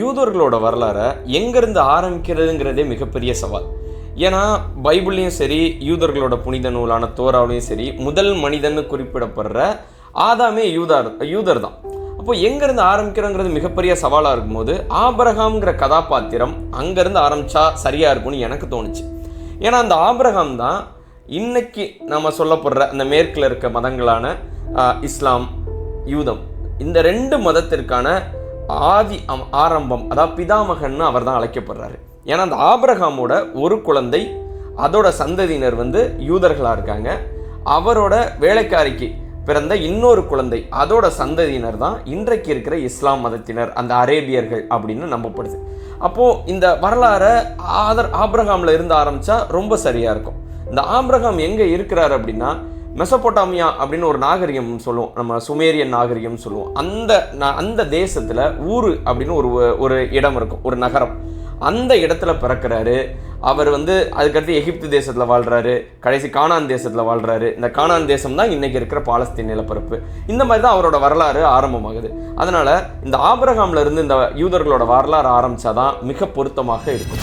யூதர்களோட வரலாறை எங்கேருந்து ஆரம்பிக்கிறதுங்கிறதே மிகப்பெரிய சவால். ஏன்னா பைபிள்லையும் சரி யூதர்களோட புனித நூலான தோராவிலையும் சரி முதல் மனிதன்னு குறிப்பிடப்படுற ஆதாமே யூதார் யூதர் தான் அப்போ எங்கேருந்து ஆரம்பிக்கிறோங்கிறது மிகப்பெரிய சவாலாக இருக்கும்போது ஆபரகாம்ங்கிற கதாபாத்திரம் அங்கேருந்து ஆரம்பித்தா சரியாக இருக்கும்னு எனக்கு தோணுச்சு. ஏன்னா அந்த ஆபரகாம் தான் இன்னைக்கு நம்ம சொல்லப்படுற அந்த மேற்கில் இருக்க மதங்களான இஸ்லாம் யூதம். இந்த ரெண்டு மதத்திற்கான ஆதி அம்- ஆரம்பம் அதாவது பிதாமகன்னு அவர் தான் அழைக்கப்படுறாரு. ஏன்னா அந்த ஆபிரகாமோட ஒரு குழந்தை அதோட சந்ததியினர் வந்து யூதர்களாக இருக்காங்க. அவரோட வேலைக்காரிக்கு பிறந்த இன்னொரு குழந்தை அதோட சந்ததியினர் தான் இன்றைக்கு இருக்கிற இஸ்லாம் மதத்தினர் அந்த அரேபியர்கள் அப்படின்னு நம்பப்படுது. அப்போது இந்த வரலாறை ஆதர் ஆபிரகாமில் இருந்து ஆரம்பித்தா ரொம்ப சரியாக இருக்கும். இந்த ஆபிரகாம் எங்கே இருக்கிறார் அப்படின்னா மெசபோட்டாமியா அப்படின்னு ஒரு நாகரிகம் சொல்லுவோம். நம்ம சுமேரியன் நாகரிகம் சொல்லுவோம். அந்த அந்த தேசத்தில் ஊர் அப்படின்னு ஒரு ஒரு இடம் இருக்கும். ஒரு நகரம். அந்த இடத்துல பிறக்கிறாரு. அவர் வந்து அதுக்கடுத்து எகிப்து தேசத்தில் வாழ்கிறாரு கடைசி கானான் தேசத்தில் வாழ்கிறாரு இந்த கானான் தேசம் தான் இன்றைக்கி இருக்கிற பாலஸ்தீன் நிலப்பரப்பு. இந்த மாதிரி தான் அவரோட வரலாறு ஆரம்பமாகுது. அதனால் இந்த ஆபிரகாம்ல இருந்து இந்த யூதர்களோட வரலாறு ஆரம்பித்தாதான் மிக பொருத்தமாக இருக்கும்.